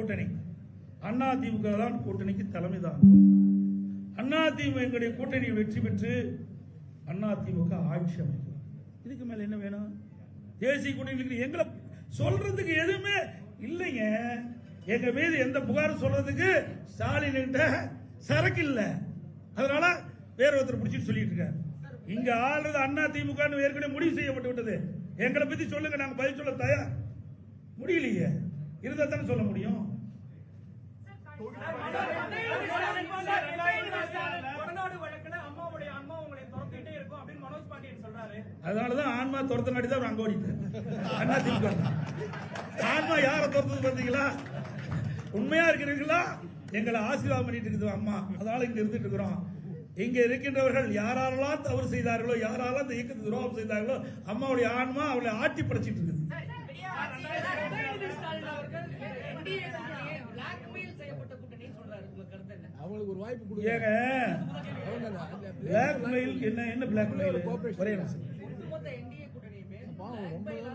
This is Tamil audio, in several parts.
கூட்டணி. அண்ணா திமுக தான் கூட்டணிக்கு தலைமை அண்ணா திமுக எங்களுடைய கூட்டணி வெற்றி பெற்று அண்ணா திமுக ஆட்சி அமைக்கும். இதுக்கு மேல என்ன வேணும்? தேசிய கூட்டணி எங்களை சொல்றதுக்கு எதுவுமே இல்லைங்க. எங்க மீது எந்த புகாரும் சொல்றதுக்கு ஸ்டாலின் கிட்ட சரக்கு இல்லை. அதனால வேற ஒருத்தர் பிடிச்சிட்டு சொல்லிட்டு இருக்காரு. இங்க ஆளுறது அண்ணா திமுக ஏற்கனவே முடிவு செய்யப்பட்டு விட்டது. எங்களை பத்தி சொல்லுங்க. நாங்க பதில் சொல்ல தயார் முடியலையே. இருந்தா தானே சொல்ல முடியும் கொடநாடு வழக்குல அம்மாவுடைய அம்மா உங்களை துரத்திட்டே இருக்கும் அப்படின்னு மனோஜ் பாண்டியன் சொல்றாரு அதனாலதான் ஆன்மா துரத்த தான் அவர் அங்க ஓடிட்டார் அண்ணா திமுக ஆன்மா யாரை துரத்தது பாத்தீங்களா உண்மையா இருக்கிறீங்களா எங்களை ஆசீர்வாதம் பண்ணிட்டு இருக்குது அம்மா. அதனால இங்க இருந்துட்டு இருக்கிறோம். இங்க இருக்கின்றவர்கள் யாரெல்லாம் தவறு செய்தார்களோ யாரெல்லாம் இந்த இயக்கத்துக்கு துரோகம் செய்தார்களோ அம்மாவுடைய ஆன்மா அவளை ஆட்டி படைச்சிட்டு இருக்குது உதயநிதி ஸ்டாலின் அவர்கள் NDA கூட்டணியை blackmail செய்யப்பட்ட கூட்டணின்னு சொல்றாரு. உங்க கருத்து என்ன? அவங்களுக்கு ஒரு வாய்ப்பு கொடுங்க. பிளாக்மெயில் என்ன என்ன ஒரே நிமிஷம்.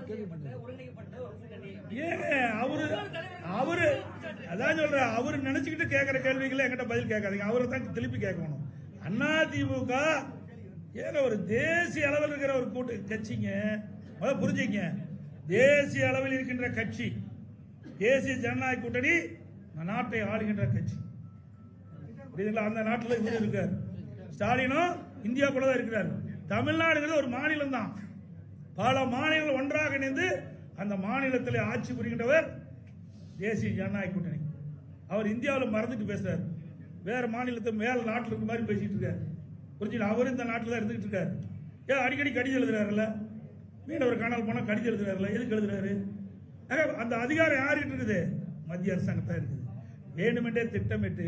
செய்யப்பட்ட, ஒருங்கிணைக்கப்பட்ட ஒரு கூட்டணி. ஏங்க அவரு அவரு அதான் சொல்றேன் அவரு நினைச்சுக்கிட்டு கேட்கிற கேள்விகளை என்கிட்ட பதில் கேட்காதீங்க. அவரை தான் திருப்பி கேட்கணும். அண்ணா திமுக ஏங்க ஒரு தேசிய அளவில் இருக்கிற ஒரு கூட்டு கட்சிங்க. முதல்ல புரிஞ்சுங்க தேசிய அளவில் இருக்கின்ற கட்சி தேசிய ஜனநாயக கூட்டணி நாட்டை ஆளுகின்ற கட்சி. புரியுதுங்களா அந்த நாட்டில் இவர் இருக்கார். ஸ்டாலினும் இந்தியாக்குள்ள தான் இருக்கிறார். தமிழ்நாடுங்கிறது ஒரு மாநிலம் தான். பல மாநிலங்கள் ஒன்றாக இணைந்து அந்த மாநிலத்தில் ஆட்சி புரிகின்றவர் தேசிய ஜனநாயக கூட்டணி. அவர் இந்தியாவில் மறந்துட்டு பேசுறார். வேற மாநிலத்தை மேல நாட்டில் இருக்க மாதிரி பேசிட்டு இருக்காரு. புரிஞ்சுங்களா அவர் இந்த நாட்டில் தான் இருந்துகிட்டு இருக்காரு. ஏன் அடிக்கடி கடிதம் எழுதுறாருல்ல? மீனவர் காணால் போனால் கடிதம் எழுதுறாருல்ல? எதுக்கு எழுதுறாரு? அந்த அதிகாரம் யார்கிட்ட இருக்குது? மத்திய அரசாங்கத்தான் இருக்குது. வேணுமென்றே திட்டமிட்டு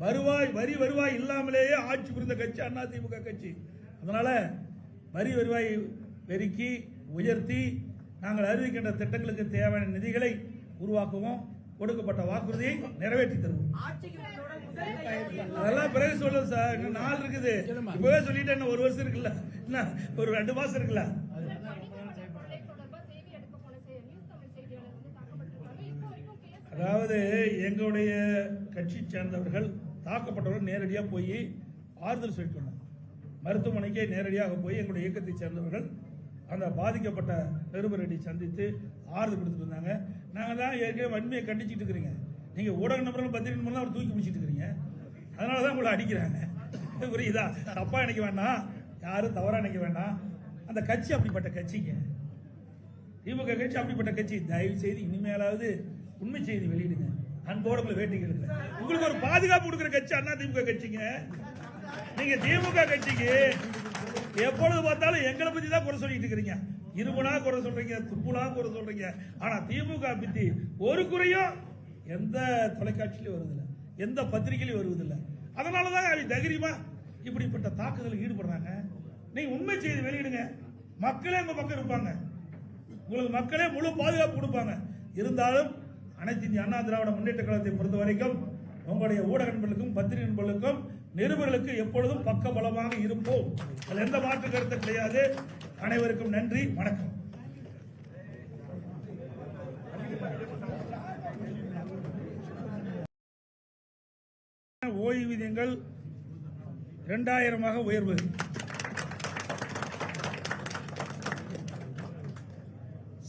வருவாய் வரி வருவாய் இல்லாமலேயே ஆட்சி புரிந்த கட்சி அண்ணா திமுக கட்சி. அதனால வரி வருவாய் பெருக்கி உயர்த்தி நாங்கள் அறிவிக்கின்ற திட்டங்களுக்கு தேவையான நிதிகளை உருவாக்குவோம். கொடுக்கப்பட்ட வாக்குறுதியை நிறைவேற்றி தருவோம். அதெல்லாம் பிறகு சொல்லுது சார். இன்னும் நாள் இருக்குது. இப்பவே சொல்லிட்டு இன்னும் ஒரு வருஷம் இருக்குல்ல. என்ன ஒரு ரெண்டு மாசம் இருக்குல்ல. அதாவது எங்களுடைய கட்சி சேர்ந்தவர்கள் தாக்கப்பட்டவர்கள் நேரடியாக போய் ஆறுதல் சொல்லிட்டு மருத்துவமனைக்கே நேரடியாக போய் எங்களுடைய இயக்கத்தை சேர்ந்தவர்கள் அந்த பாதிக்கப்பட்ட நிருபரடி சந்தித்து ஆறுதல் கொடுத்துட்டு இருந்தாங்க நாங்கள் தான் ஏற்கனவே வன்மையை கண்டிச்சுட்டு இருக்கிறீங்க. நீங்கள் ஊடக நபர்கள் பத்திரிகை மூலம் அவர் தூக்கி பிடிச்சிட்டு இருக்கிறீங்க. அதனால தான் உங்களை அடிக்கிறாங்க. புரியுதா? தப்பாக நினைக்க வேண்டாம். யாரும் தவறாக நினைக்க வேண்டாம். அந்த கட்சி அப்படிப்பட்ட கட்சிங்க. திமுக கட்சி அப்படிப்பட்ட கட்சி. தயவு செய்து இனிமேலாவது உண்மை செய்தி வெளியிடுங்க. அன்போட உங்களை உங்களுக்கு ஒரு பாதுகாப்பு கொடுக்கிற கட்சி அண்ணா திமுக கட்சிங்க. நீங்க திமுக கட்சிக்கு எப்பொழுது பார்த்தாலும் எங்களை பத்தி தான் குறை சொல்லிட்டு இருக்கிறீங்க. இருமுனா குறை சொல்றீங்க துப்புலா குறை சொல்றீங்க. ஆனா திமுக பத்தி ஒரு குறையும் எந்த தொலைக்காட்சியிலும் வருதில்லை எந்த பத்திரிகையிலும் வருவதில்லை. அதனாலதான் அவங்க தைரியமா இப்படிப்பட்ட தாக்குதலில் ஈடுபடுறாங்க. நீங்க உண்மை செய்தி வெளியிடுங்க. மக்களே உங்க பக்கம் இருப்பாங்க. உங்களுக்கு மக்களே முழு பாதுகாப்பு கொடுப்பாங்க. இருந்தாலும் அனைத்து இந்திய அண்ணா திராவிட முன்னேற்ற கழகத்தை பொறுத்த வரைக்கும் உங்களுடைய ஊடக நண்பர்களுக்கும் பத்திரிகை நண்பர்களுக்கும் நிருபர்களுக்கு எப்பொழுதும் பக்க பலமாக இருப்போம். அதில் எந்த மாற்று கருத்து கிடையாது. அனைவருக்கும் நன்றி. வணக்கம். ஓய்வூதியங்கள் இரண்டாயிரமாக உயர்வு.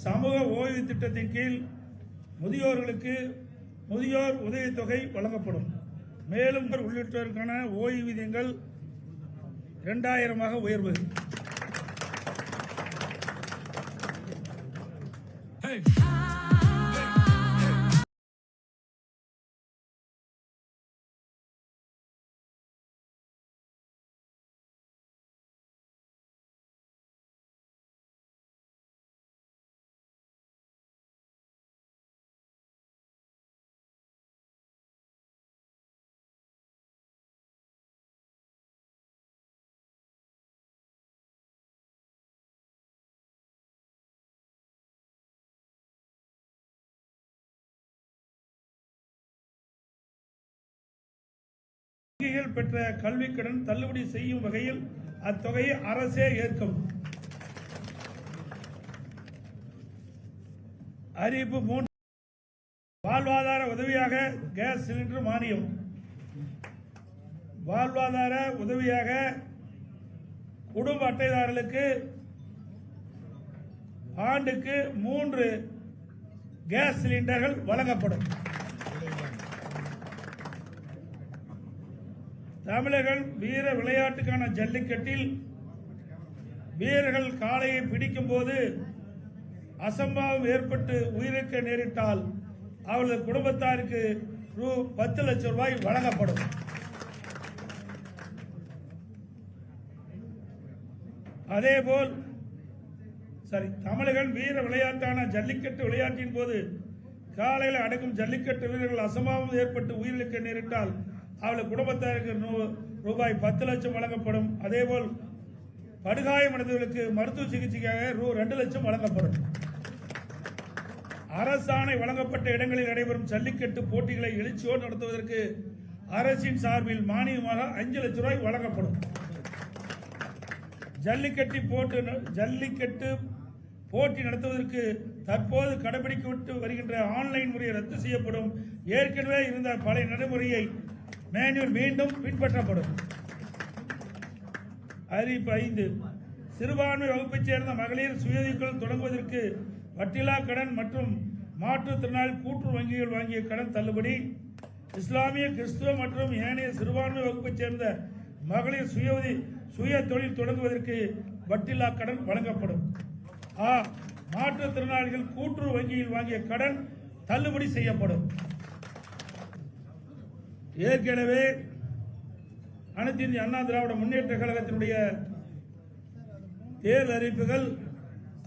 சமூக ஓய்வு திட்டத்தின் கீழ் முதியோர்களுக்கு முதியோர் உதவித்தொகை வழங்கப்படும் மேலும் உள்ளிட்டோருக்கான ஓய்வூதியங்கள் இரண்டாயிரமாக உயர்வு Hey! வங்கிகள் பெற்ற கல்விக்கடன் தள்ளுபடி செய்யும் வகையில் அத்தொகையை அரசே ஏற்கும். அறிவிப்பு மூன்று. வாழ்வாதார உதவியாக கேஸ் சிலிண்டர் மானியம். வாழ்வாதார உதவியாக குடும்ப அட்டைதாரர்களுக்கு ஆண்டுக்கு மூன்று கேஸ் சிலிண்டர்கள் வழங்கப்படும். தமிழர்கள் வீர விளையாட்டுக்கான ஜல்லிக்கட்டில் வீரர்கள் காளையை பிடிக்கும் போது அசம்பாவம் ஏற்பட்டு உயிரிழக்க நேரிட்டால் அவளது குடும்பத்தாருக்கு ரூ பத்து லட்சம் ரூபாய் வழங்கப்படும். அதேபோல் சரி தமிழர்கள் வீர விளையாட்டான ஜல்லிக்கட்டு விளையாட்டின் போது காலையில் அடக்கும் ஜல்லிக்கட்டு வீரர்கள் அசம்பாவம் ஏற்பட்டு உயிரிழக்க நேரிட்டால் அவளது குடும்பத்தாருக்கு நூ- ரூபாய் பத்து லட்சம் வழங்கப்படும். அதேபோல் படுகாயமடைந்தவர்களுக்கு மருத்துவ சிகிச்சைக்காக ரூ ரெண்டு லட்சம் வழங்கப்படும். அரசாணை வழங்கப்பட்ட இடங்களில் நடைபெறும் ஜல்லிக்கட்டு போட்டிகளை எழுச்சியோடு நடத்துவதற்கு அரசின் சார்பில் மானியமாக அஞ்சு லட்சம் ரூபாய் வழங்கப்படும். ஜல்லிக்கட்டு போட்டு ஜல்லிக்கட்டு போட்டி நடத்துவதற்கு தற்போது கடைபிடிக்கப்பட்டு வருகின்ற ஆன்லைன் முறையை ரத்து செய்யப்படும். ஏற்கனவே இருந்த பழைய நடைமுறையை மேன்யூர் மீண்டும் பின்பற்றப்படும். அறிவிப்பு ஐந்து. சிறுபான்மை வகுப்பைச் சேர்ந்த மகளிர் சுயதிக்குள் தொடங்குவதற்கு வட்டிலா கடன் மற்றும் மாற்றுத்திறனாளி கூட்டு வங்கிகள் வாங்கிய கடன் தள்ளுபடி. இஸ்லாமிய கிறிஸ்துவ மற்றும் ஏனைய சிறுபான்மை வகுப்பைச் சேர்ந்த மகளிர் சுய சுய தொழில் தொடங்குவதற்கு வட்டிலா கடன் வழங்கப்படும். ஆ. மாற்றுத்திறனாளிகள் கூட்டுறவு வங்கியில் வாங்கிய கடன் தள்ளுபடி செய்யப்படும். ஏற்கனவே அனைத்து இந்திய அண்ணா திராவிட முன்னேற்ற கழகத்தினுடைய தேர்தல் அறிவிப்புகள்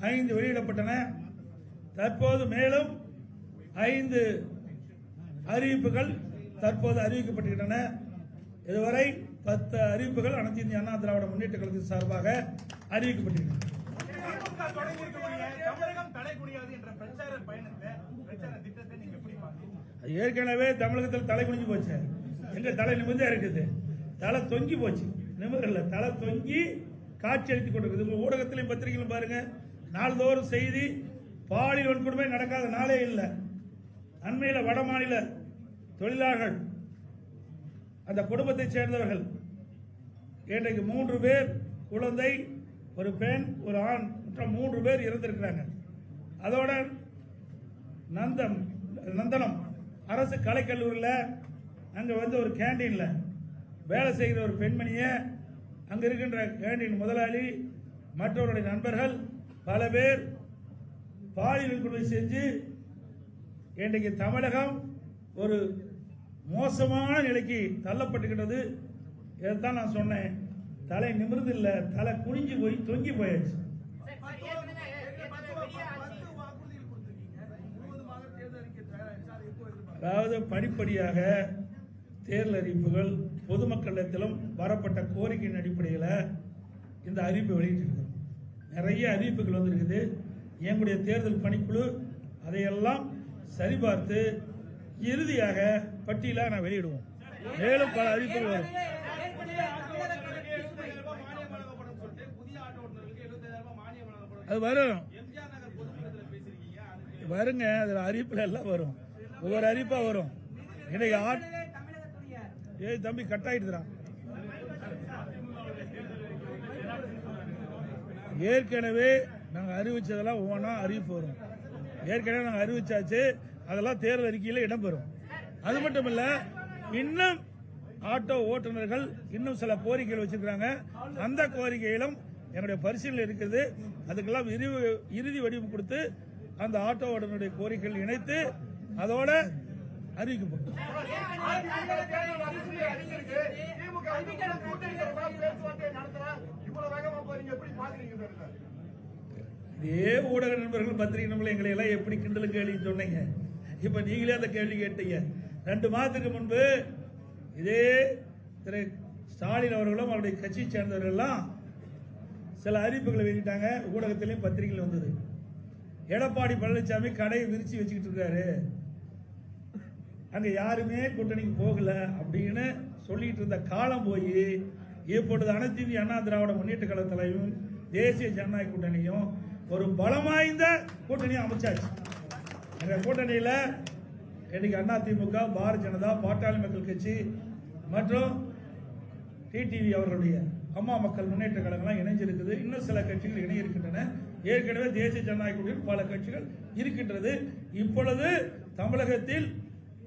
ஐந்து வெளியிடப்பட்டன. தற்போது மேலும் ஐந்து அறிவிப்புகள் தற்போது அறிவிக்கப்பட்டுள்ளன இதுவரை பத்து அறிவிப்புகள் அனைத்து இந்திய அண்ணா திராவிட முன்னேற்ற கழகத்தின் சார்பாக அறிவிக்கப்பட்டுள்ளன தமிழகம் தலை என்ற பிரச்சார பயணத்தை பிரச்சார திட்டத்தை நீங்க எப்படி பாக்குறீங்க அது ஏற்கனவே தமிழகத்தில் தலை குனிஞ்சு போச்சு. எங்க தலை நிமிர்ந்தா இருக்குது. தலை தொங்கி போச்சு. நிமிரல தலை தொங்கி காட்சி அளித்துக் கொண்டிருக்குது. உங்க ஊடகத்திலையும் பத்திரிகையிலும் பாருங்க. நாள்தோறும் செய்தி பாலியல் வன்கொடுமை நடக்காத நாளே இல்லை. அண்மையில் வட மாநில தொழிலாளர்கள் அந்த குடும்பத்தைச் சேர்ந்தவர்கள் இன்றைக்கு மூன்று பேர் குழந்தை ஒரு பெண் ஒரு ஆண் மற்றும் மூன்று பேர் இறந்திருக்கிறாங்க. அதோட நந்தம் நந்தனம் அரசு கலைக்கல்லூரியில் அங்கே வந்து ஒரு கேண்டீனில் வேலை செய்கிற ஒரு பெண்மணியை அங்கே இருக்கின்ற கேண்டீன் முதலாளி மற்றவருடைய நண்பர்கள் பல பேர் பாலியல் குழுவை செஞ்சு இன்றைக்கு தமிழகம் ஒரு மோசமான நிலைக்கு தள்ளப்பட்டுக்கிட்டது. இதைத்தான் நான் சொன்னேன். தலை நிமிர்ந்து இல்லை தலை குனிஞ்சு போய் தொங்கி போயாச்சு. அதாவது படிப்படியாக தேர்தல் அறிவிப்புகள் பொதுமக்களிடத்திலும் வரப்பட்ட கோரிக்கையின் அடிப்படையில் இந்த அறிவிப்பு வெளியிட்டிருக்கிறோம். நிறைய அறிவிப்புகள் வந்திருக்குது. எங்களுடைய தேர்தல் பணிக்குழு அதையெல்லாம் சரிபார்த்து இறுதியாக பட்டியலாக நான் வெளியிடுவோம். மேலும் பல அறிவிப்புகள் வரும். அது வரும். வருங்க அதில் அறிவிப்பில் எல்லாம் வரும். ஒவ்வொரு அறிவிப்பாக வரும். இன்னைக்கு ஆட் ஏய் தம்பி கட் ஆயிடுதுறான் ஏற்கனவே நாங்க அறிவிச்சதெல்லாம் ஒவ்வொன்றா அறிவிப்பு வரும். ஏற்கனவே நாங்க அறிவிச்சாச்சு அதெல்லாம் தேர்தல் அறிக்கையில் இடம்பெறும் அது மட்டும் இல்ல இன்னும் ஆட்டோ ஓட்டுநர்கள் இன்னும் சில கோரிக்கைகள் வச்சிருக்காங்க அந்த கோரிக்கையிலும் என்னுடைய பரிசீலனை இருக்குது அதுக்கெல்லாம் இறுதி இறுதி வடிவம் கொடுத்து அந்த ஆட்டோ ஓட்டுநருடைய கோரிக்கைகள் இணைத்து அதோட அறிவிக்கப்படும். இதே ஊடக நண்பர்கள் பத்திரிகை நண்பர்கள் எங்களை எல்லாம் எப்படி கிண்டலும் கேள்வி சொன்னீங்க. இப்ப நீங்களே அந்த கேள்வி கேட்டீங்க. ரெண்டு மாதத்துக்கு முன்பு இதே திரு ஸ்டாலின் அவர்களும் அவருடைய கட்சியை சேர்ந்தவர்கள் எல்லாம் சில அறிவிப்புகளை வெளியிட்டாங்க. ஊடகத்திலையும் பத்திரிகையில் வந்தது. எடப்பாடி பழனிசாமி கடையை விரிச்சு வச்சுக்கிட்டு இருக்காரு. அங்க யாருமே கூட்டணிக்கு போகல அப்படின்னு சொல்லிட்டு இருந்த காலம் போய் இப்பொழுது அனைத்து இந்திய அண்ணா திராவிட முன்னேற்ற கழகத்திலையும் தேசிய ஜனநாயக கூட்டணியும் ஒரு பலம் வாய்ந்த கூட்டணியை அமைச்சாச்சு. எங்க கூட்டணியில இன்னைக்கு அண்ணா திமுக பாரதிய ஜனதா பாட்டாளி மக்கள் கட்சி மற்றும் டிடிவி அவர்களுடைய அம்மா மக்கள் முன்னேற்ற கழகம்லாம் இணைஞ்சிருக்குது. இன்னும் சில கட்சிகள் இணைய இருக்கின்றன ஏற்கனவே தேசிய ஜனநாயக கூட்டணியில் பல கட்சிகள் இருக்கின்றது. இப்பொழுது தமிழகத்தில்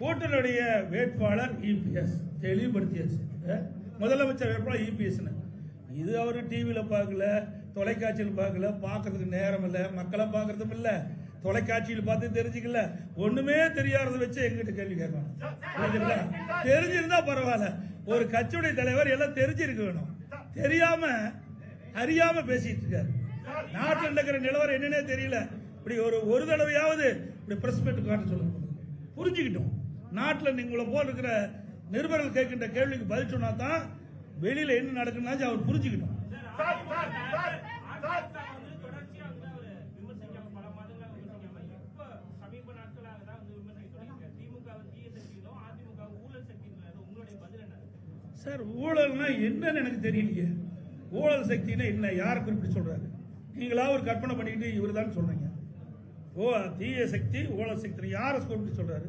கூட்டணியுடைய வேட்பாளர் இபிஎஸ் தெளிவுபடுத்தியாச்சு. முதலமைச்சர் வேட்பாளர் இபிஎஸ் இது அவர் டிவியில் பார்க்கல தொலைக்காட்சியில் பார்க்கல பார்க்கறதுக்கு நேரம் இல்லை மக்களை பார்க்கறதும் இல்லை தொலைக்காட்சியில் பார்த்து தெரிஞ்சுக்கல. ஒண்ணுமே தெரியாததை வச்சு எங்கிட்ட கேள்வி கேட்கணும் தெரிஞ்சிருந்தா பரவாயில்ல. ஒரு கட்சியுடைய தலைவர் எல்லாம் தெரிஞ்சிருக்க வேணும். தெரியாம அறியாம பேசிட்டு இருக்காரு. நாட்டில் நடக்கிற நிலவரம் என்னன்னே தெரியல. இப்படி ஒரு ஒரு தடவையாவது இப்படி பிரஸ் மீட் காட்ட சொல்லுங்க. புரிஞ்சுக்கிட்டோம். நாட்டில் நீங்களை போல் இருக்கிற நிருபர்கள் கேட்கின்ற கேள்விக்கு பதில் சொன்னா தான் வெளியில என்ன நடக்குன்னு அவர் புரிஞ்சுக்கிட்டோம் சார், ஊழல்னா என்னன்னு எனக்கு தெரியலையே. ஊழல் சக்தினா என்ன? யாரை குறிப்பிட்டு சொல்றாரு? நீங்களா ஒரு கற்பனை பண்ணிக்கிட்டு இவர் தான் சொல்றீங்க. ஓ தீய சக்தி ஊழல் சக்தி யாரை குறிப்பிட்டு சொல்றாரு.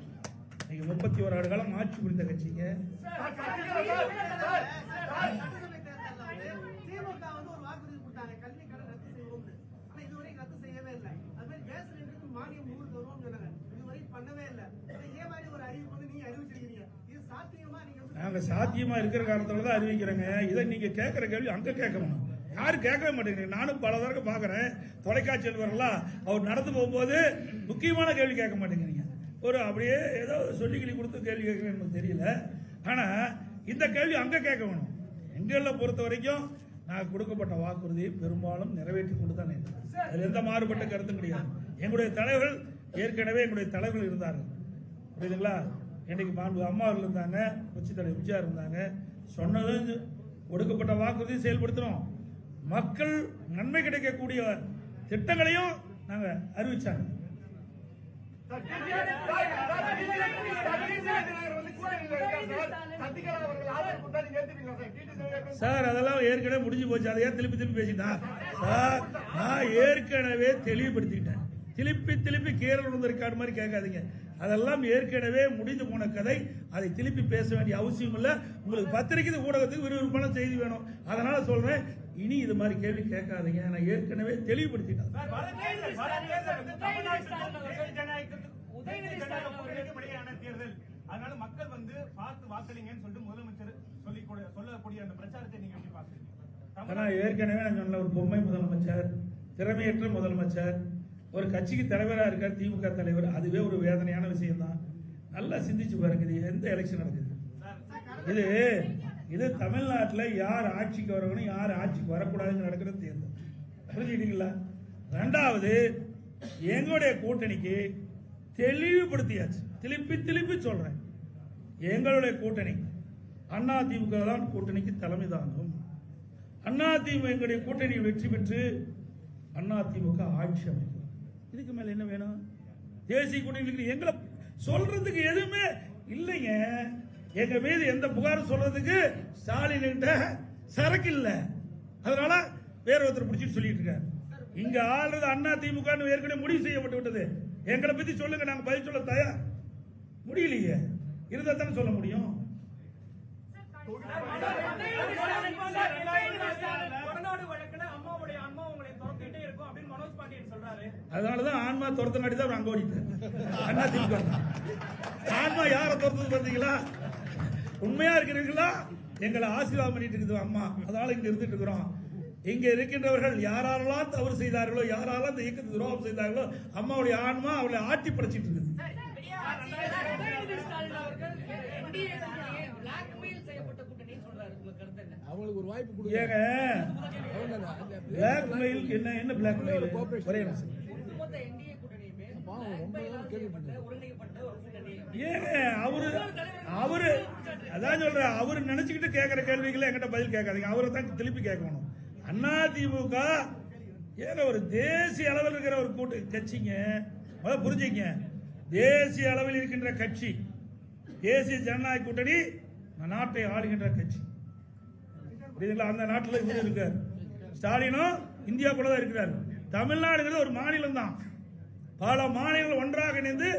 நீங்க முப்பத்தி ஒரு ஆண்டு காலம் ஆட்சி புரிந்த கட்சிங்க. நீங்க சாத்தியமா இருக்கிற காரணத்துல தான் அறிவிக்கிறோங்க. இதை நீங்க கேட்கிற கேள்வி அங்க கேட்கணும். யாரும் கேட்கவே மாட்டேங்கிறீங்க நானும் பல தடவை பார்க்கறேன். தொலைக்காட்சியில் வரலாம். அவர் நடந்து போகும்போது முக்கியமான கேள்வி கேட்க மாட்டேங்கிறீங்க ஒரு அப்படியே ஏதோ சொல்லிக்கிளி கொடுத்து கேள்வி கேட்கறேன்னு எனக்கு தெரியல. ஆனா இந்த கேள்வி அங்க கேட்க வேணும் எங்களை பொறுத்த வரைக்கும் நான் கொடுக்கப்பட்ட வாக்குறுதியை பெரும்பாலும் நிறைவேற்றி கொண்டு தான். அதுல எந்த மாறுபட்ட கருத்தும் கிடையாது. எங்களுடைய தலைவர்கள் ஏற்கனவே எங்களுடைய தலைவர்கள் இருந்தார்கள். புரியுதுங்களா? இன்னைக்கு மாண்பு அம்மா அவர்கள் இருந்தாங்க உச்சி தலைவர் எம்ஜிஆர் இருந்தாங்க. சொன்னது கொடுக்கப்பட்ட வாக்குறுதி செயல்படுத்தணும் மக்கள் நன்மை கிடைக்கக்கூடிய திட்டங்களையும் நாங்க அறிவிச்சாங்க. சார் அதெல்லாம் ஏற்கனவே முடிஞ்சு போச்சு. அதை ஏன் திருப்பி திருப்பி பேசிட்டா? சார் நான் ஏற்கனவே தெளிவுபடுத்திட்டேன் திருப்பி திருப்பி கீரல் விழுந்திருக்காடு மாதிரி கேட்காதீங்க. அதெல்லாம் ஏற்கனவே முடிந்து போன கதை. அதை திருப்பி பேச வேண்டிய அவசியம் இல்லை. உங்களுக்கு பத்திரிக்கை ஊடகத்துக்கு விறுவிறுப்பான செய்தி வேணும். அதனால சொல்றேன் இனி இது மாதிரி கேள்வி கேட்காதீங்க. நான் ஏற்கனவே தெளிவுபடுத்திட்டேன் சார், வர தேர்தல், வர தேர்தல் வந்து தமிழ்நாட்டுக்கு தேசிய ஜனநாயகத்துக்கு தேசிய ஜனநாயக கூட்டணிக்கு இடையேயான தேர்தல் அதனால மக்கள் வந்து பார்த்து வாக்களிங்கன்னு சொல்லிட்டு முதலமைச்சர் சொல்லி கூட- சொல்லக்கூடிய அந்த பிரச்சாரத்தை நீங்க எப்படி பாக்குறீங்க ஆனா ஏற்கனவே நான் சொன்ன ஒரு பொம்மை முதலமைச்சர் திறமையற்ற முதலமைச்சர் ஒரு கட்சிக்கு தலைவரா இருக்கார் திமுக தலைவர் அதுவே ஒரு வேதனையான விஷயம் தான் நல்லா சிந்திச்சு பாருங்க இது எந்த எலெக்ஷன் நடக்குது? இது இது தமிழ்நாட்டில் யார் ஆட்சிக்கு வரணும் யார் ஆட்சிக்கு வரக்கூடாதுன்னு நடக்கிற தேர்தல். புரிஞ்சுக்கிட்டீங்களா? ரெண்டாவது எங்களுடைய கூட்டணிக்கு தெளிவுபடுத்தியாச்சு. திருப்பி திருப்பி சொல்றேன். எங்களுடைய கூட்டணி. அண்ணா திமுக தான் கூட்டணிக்கு தலைமை தாங்கும். அண்ணா திமுக எங்களுடைய கூட்டணி வெற்றி பெற்று அண்ணா திமுக ஆட்சி அமைக்கும். இதுக்கு மேல என்ன வேணும்? தேசிய கூட்டணி எங்களை சொல்றதுக்கு எதுவுமே இல்லைங்க. எங்க மீது எந்த புகாரும் சொல்றதுக்கு ஸ்டாலின் சரக்கு இல்லை. அதனால வேற ஒருத்தர் பிடிச்சிட்டு சொல்லிட்டு இருக்காரு. இங்க ஆளுறது அண்ணா திமுக ஏற்கனவே முடிவு செய்யப்பட்டு விட்டது. எங்களை பத்தி சொல்லுங்க. நாங்க பதில் சொல்ல தயார் முடியலையே. இருந்தா சொல்ல முடியும். கொடநாடு வழக்குல அதனாலதான் ஆன்மா துரத்த நாடி தான் அங்க ஓடிட்டேன் அண்ணா திமுக. ஆன்மா யாரை துரத்தது பாத்தீங்களா உண்மையா இருக்கிறீங்களா எங்களை ஆசீர்வாதம் பண்ணிட்டு இருக்குது அம்மா. அதனால இங்க இருந்துட்டு இருக்கிறோம். இங்க இருக்கின்றவர்கள் யாரெல்லாம் தவறு செய்தார்களோ யாரெல்லாம் இந்த இயக்கத்துக்கு துரோகம் செய்தார்களோ அம்மாவுடைய ஆன்மா அவளை ஆட்டி படைச்சிட்டு இருக்குது உதயநிதி ஸ்டாலின் அவர்கள் NDA கூட்டணியை blackmail செய்யப்பட்ட கூட்டணின்னு சொல்றாரு. உங்க கருத்து என்ன? அவங்களுக்கு ஒரு வாய்ப்பு கொடுங்க. ஏங்க அவ்வளவுதான். அந்த பிளாக்மெயில் என்ன என்ன ஒரே நிமிஷம். செய்யப்பட்ட, ஒருங்கிணைக்கப்பட்ட ஒரு. ஏங்க அவரு அவரு அதான் சொல்றேன் அவரு நினைச்சுக்கிட்டு கேட்கிற கேள்விகளை என்கிட்ட பதில் கேட்காதீங்க. அவரை தான் திருப்பி கேட்கணும். அண்ணா திமுக ஏங்க ஒரு தேசிய அளவில் இருக்கிற ஒரு கூட்டு கட்சிங்க. முதல்ல புரிஞ்சுங்க. தேசிய அளவில் இருக்கின்ற கட்சி. தேசிய ஜனநாயக கூட்டணி நாட்டை ஆளுகின்ற கட்சி. புரியுதுங்களா? அந்த நாட்டில் இவர் இருக்கார். ஸ்டாலினும் இந்தியா கூட தான் இருக்கிறார். தமிழ்நாடுங்கிறது ஒரு மாநிலம் தான் பல மாநிலங்கள் ஒன்றாக இணைந்து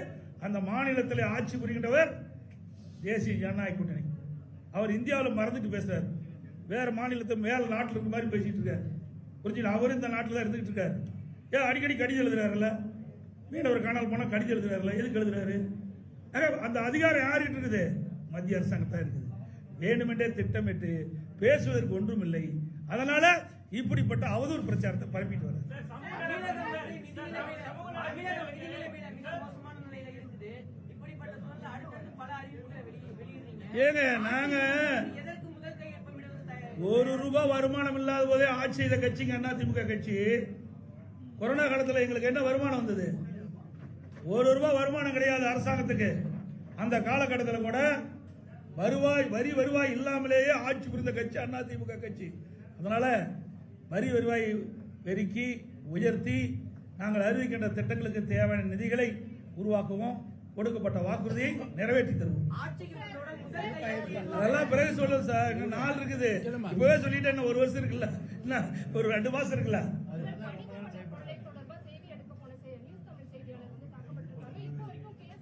அந்த மாநிலத்தில் ஆட்சி புரிகின்றவர் தேசிய ஜனநாயக கூட்டணி. அவர் இந்தியாவில் மறந்துட்டு பேசுறாரு. வேற மாநிலத்தை மேல நாட்டில் இருக்க மாதிரி பேசிட்டு இருக்காரு. புரிஞ்சுங்களா? அவர் இந்த நாட்டில் தான் இருந்துகிட்டு இருக்காரு. ஏன் அடிக்கடி கடிதம் எழுதுறாருல்ல? மீனவர் காணல் போனால் கடிதம் எழுதுறாருல்ல? எதுக்கு எழுதுறாரு? அந்த அதிகாரம் யாருக்கிட்ட இருக்குது? மத்திய அரசாங்கத்தான் இருக்குது. வேண்டுமென்றே திட்டமிட்டு பேசுவதற்கு ஒன்றும் இல்லை. அதனால இப்படிப்பட்ட அவதூறு பிரச்சாரத்தை பரப்பிட்டு வெளியிடுறீங்க. ஏங்க நாங்க ஒரு ரூபாய் வருமானம் இல்லாத போதே ஆட்சி செய்த கட்சிங்க அண்ணா திமுக கட்சி. கொரோனா காலத்துல எங்களுக்கு என்ன வருமானம் வந்தது? ஒரு ரூபாய் வருமானம் கிடையாது அரசாங்கத்துக்கு. அந்த காலகட்டத்தில் கூட வருவாய் வரி வருவாய் இல்லாமலேயே ஆட்சி புரிந்த கட்சி அண்ணா திமுக கட்சி. அதனால வரி வருவாய் பெருக்கி உயர்த்தி நாங்கள் அறிவிக்கின்ற திட்டங்களுக்கு தேவையான நிதிகளை உருவாக்குவோம். கொடுக்கப்பட்ட வாக்குறுதியை நிறைவேற்றி தருவோம். அதெல்லாம் பிறகு சொல்லுங்க சார். இன்னும் நாள் இருக்குது. இப்பவே சொல்லிட்டேன் இன்னும் ஒரு வருஷம் இருக்குல்ல. என்ன ஒரு ரெண்டு மாசம் இருக்குல்ல தனிப்பட்ட கொலை தொடர்பா செய்தி எடுக்க போன செ- நியூஸ் தமிழ் செய்தியாளர் வந்து தாக்கப்பட்டிருக்காங்க இப்போ வரைக்கும் கேஸ்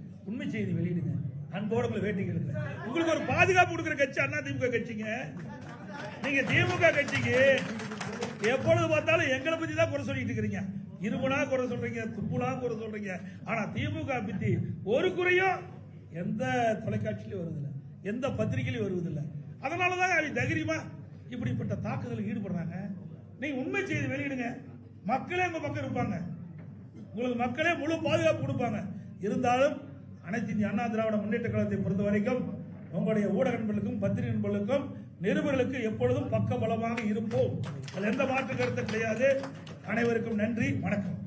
உண்மை செய்தி வெளியிடுங்க. அன்போடு உங்களை வேட்டி கேளுங்க உங்களுக்கு ஒரு பாதுகாப்பு கொடுக்குற கட்சி அண்ணா திமுக கட்சிங்க. நீங்க திமுக கட்சிக்கு எப்பொழுது பார்த்தாலும் எங்களை பத்தி தான் குறை சொல்லிட்டு இருக்கிறீங்க. இருமுனா குறை சொல்றீங்க துப்புலா குறை சொல்றீங்க. ஆனா திமுக பத்தி ஒரு குறையும் எந்த தொலைக்காட்சியிலும் வருவதில்லை. எந்த பத்திரிகையிலும் வருவதில்லை. அதனாலதான் அவங்க தைரியமா இப்படிப்பட்ட தாக்குதலில் ஈடுபடுறாங்க. நீங்க உண்மை செய்தி வெளியிடுங்க. மக்களே உங்க பக்கம் இருப்பாங்க. உங்களுக்கு மக்களே முழு பாதுகாப்பு கொடுப்பாங்க. இருந்தாலும் அனைத்து இந்திய அண்ணா திராவிட முன்னேற்ற கழகத்தை பொறுத்த வரைக்கும் உங்களுடைய ஊடக நண்பர்களுக்கும் பத்திரிகை நண்பர்களுக்கும் நிருபர்களுக்கு எப்பொழுதும் பக்க பலமாக இருப்போம். அது எந்த மாற்று கருத்து கிடையாது. அனைவருக்கும் நன்றி. வணக்கம்.